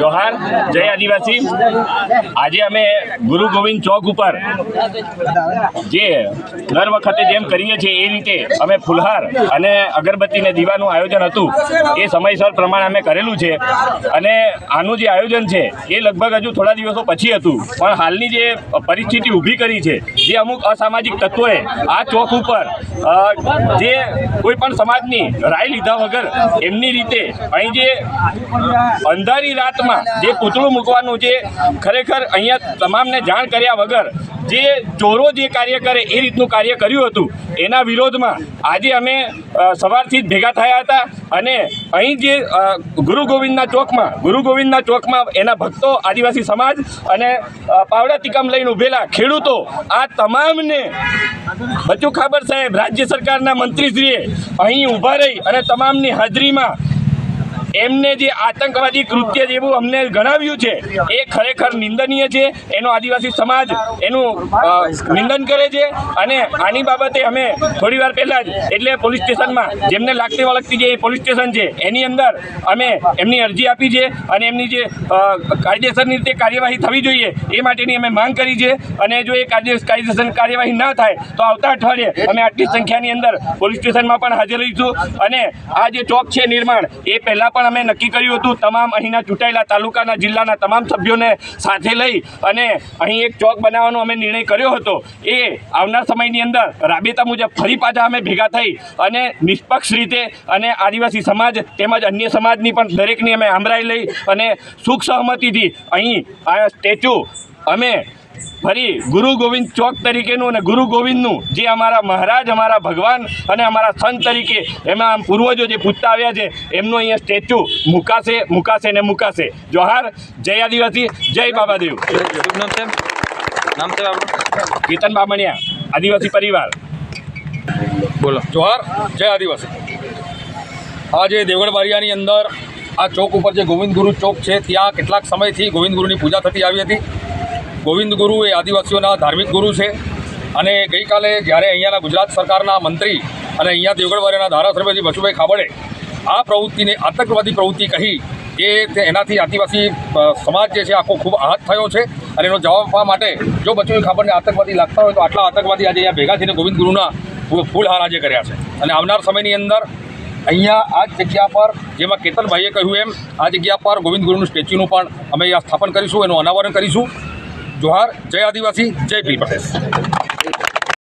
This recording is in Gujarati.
જોહાર જય આદિવાસી. આજે અમે ગુરુ ગોવિંદ ચોક ઉપર જે દર વખતે જેમ કરીએ છીએ એ રીતે અમે ફુલહાર અને અગરબત્તી ને દીવાનું આયોજન હતું. એ સમયસર પ્રમાણે અમે કરેલું છે. અને આનું જે આયોજન છે એ લગભગ હજુ થોડા દિવસો પછી હતું. પણ હાલની જે પરિસ્થિતિ ઊભી કરી છે જે અમુક અસામાજિક તત્વોએ આ ચોક ઉપર જે કોઈ પણ સમાજની રાય લીધા વગર એમની રીતે અહીં જે અંધારી રાતમાં જે પૂતળું મૂકવાનું જે ખરેખર અહીંયા તમામને જાણ કર્યા વગર જે ચોરો જે કાર્ય કરે એ રીતનું કાર્ય કર્યું હતું, એના વિરોધમાં આજે અમે સવારથી જ ભેગા થયા હતા અને અહીં જે ગુરુ ગોવિંદના ચોકમાં, ગુરુ ગોવિંદના ચોકમાં એના ભક્તો, આદિવાસી સમાજ અને પાવડા તિકમ લઈને ઉભેલા ખેડૂતો, આ તમામને બચુ ખાબર સાહેબ, રાજ્ય સરકારના મંત્રીશ્રીએ અહીં ઊભા રહી અને તમામની હાજરીમાં એમને જે આતંકવાદી કૃત્ય જેવું અમને ગણાવ્યું છે, એ ખરેખર નિંદનીય છે. એનો આદિવાસી સમાજ એનું નિંદન કરે છે અને આની બાબતે અમે થોડી વાર પહેલાં જ એટલે પોલીસ સ્ટેશનમાં જેમને લાગતી વળગતી જે પોલીસ સ્ટેશન છે, એની અંદર અમે એમની અરજી આપી છે અને એમની જે કાયદેસરની રીતે કાર્યવાહી થવી જોઈએ એ માટેની અમે માંગ કરી છે. અને જો એ કાયદે કાયદેસર કાર્યવાહી ન થાય, તો આવતા અઠવાડિયે અમે આટલી સંખ્યાની અંદર પોલીસ સ્ટેશનમાં પણ હાજર રહીશું. અને આ જે ચોક છે નિર્માણ, એ પહેલાં પણ અમે નક્કી કર્યું હતું, તમામ અહીંના ચૂંટાયેલા તાલુકાના જિલ્લાના તમામ સભ્યોને સાથે લઈ અને અહીં એક ચોક બનાવવાનો અમે નિર્ણય કર્યો હતો. એ આવનાર સમયની અંદર રાબેતા મુજબ ફરી પાછા અમે ભેગા થઈ અને નિષ્પક્ષ રીતે અને આદિવાસી સમાજ તેમજ અન્ય સમાજની પણ દરેકની અમે આમરાઈ લઈ અને સુખ સહમતિથી અહીં આ સ્ટેચ્યુ અમે ફરી ગુરુ ગોવિંદ ચોક તરીકેનું અને ગુરુ ગોવિંદનું જે અમારા મહારાજ અમારા ભગવાન અને અમારા સંત તરીકે એમાં પૂર્વજો જે પૂછતા આવ્યા છે એમનું અહીંયા સ્ટેચ્યુ મુકાશે મુકાશે ને મુકાશે. જોહાર જય આદિવાસી જય બાબાદેવ. નામ છે? કેતન બામણિયા આદિવાસી પરિવાર. બોલો. જોહાર જય આદિવાસી. આજે દેવગઢ બારિયાની અંદર આ ચોક ઉપર જે ગોવિંદ ગુરુ ચોક છે ત્યાં કેટલાક સમયથી ગોવિંદ ગુરુની પૂજા થતી આવી હતી. ગોવિંદ ગુરુ એ આદિવાસીઓના ધાર્મિક ગુરુ છે. અને ગઈકાલે જ્યારે અહીંયાના ગુજરાત સરકારના મંત્રી અને અહીંયા દેવગઢ ધારાસભ્યજી બચુભાઈ ખાબડે આ પ્રવૃત્તિને આતંકવાદી પ્રવૃત્તિ કહી, એ એનાથી આદિવાસી સમાજ જે છે આખો ખૂબ આહત થયો છે. અને એનો જવાબ આપવા માટે જો બચુભાઈ ખાબડને આતંકવાદી લાગતા હોય તો આટલા આતંકવાદી આજે અહીંયા ભેગા થઈને ગોવિંદ ગુરુના ફૂલહાર આજે કર્યા છે. અને આવનાર સમયની અંદર અહીંયા આ જગ્યા પર, જેમાં કેતનભાઈએ કહ્યું એમ, આ જગ્યા પર ગોવિંદ ગુરુનું સ્ટેચ્યુનું પણ અમે અહીંયા સ્થાપન કરીશું, એનું અનાવરણ કરીશું. જોહાર જય આદિવાસી જય પીલ પ્રદેશ